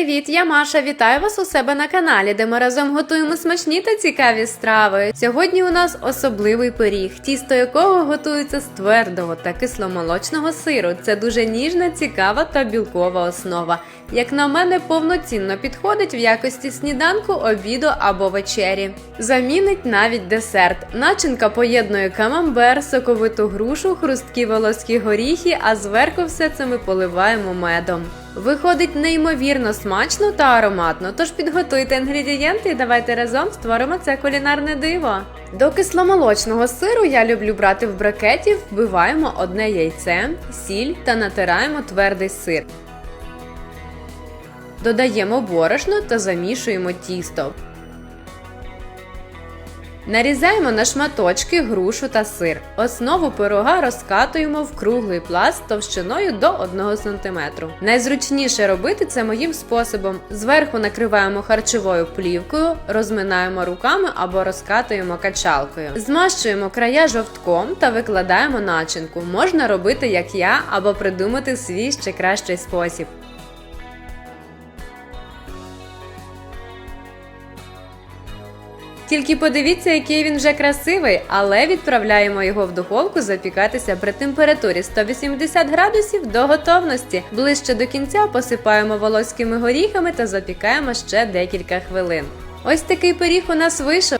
Привіт, я Маша. Вітаю вас у себе на каналі, де ми разом готуємо смачні та цікаві страви. Сьогодні у нас особливий пиріг, тісто якого готується з твердого та кисломолочного сиру. Це дуже ніжна, цікава та білкова основа. Як на мене, повноцінно підходить в якості сніданку, обіду або вечері. Замінить навіть десерт. Начинка поєднує камамбер, соковиту грушу, хрусткі волоські горіхи, а зверху все це ми поливаємо медом. Виходить неймовірно смачно та ароматно, тож підготуйте інгредієнти і давайте разом створимо це кулінарне диво. До кисломолочного сиру я люблю брати в бракеті, вбиваємо одне яйце, сіль та натираємо твердий сир. Додаємо борошно та замішуємо тісто. Нарізаємо на шматочки грушу та сир. Основу пирога розкатуємо в круглий пласт товщиною до 1 см. Найзручніше робити це моїм способом. Зверху накриваємо харчовою плівкою, розминаємо руками або розкатуємо качалкою. Змащуємо края жовтком та викладаємо начинку. Можна робити як я, або придумати свій ще кращий спосіб. Тільки подивіться, який він вже красивий, але відправляємо його в духовку запікатися при температурі 180 градусів до готовності. Ближче до кінця посипаємо волоськими горіхами та запікаємо ще декілька хвилин. Ось такий пиріг у нас вийшов.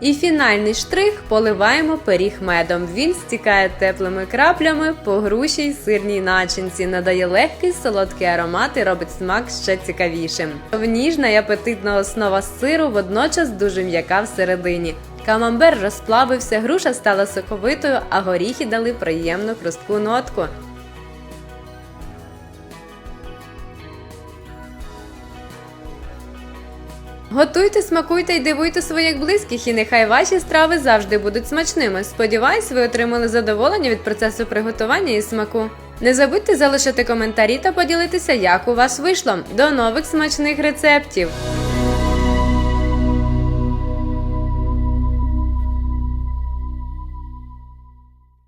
І фінальний штрих поливаємо пиріг медом. Він стікає теплими краплями по груші й сирній начинці, надає легкий солодкий аромат і робить смак ще цікавішим. Ніжна й апетитна основа сиру водночас дуже м'яка всередині. Камамбер розплавився, груша стала соковитою, а горіхи дали приємну хрустку нотку. Готуйте, смакуйте і дивуйте своїх близьких, і нехай ваші страви завжди будуть смачними. Сподіваюсь, ви отримали задоволення від процесу приготування і смаку. Не забудьте залишити коментарі та поділитися, як у вас вийшло. До нових смачних рецептів!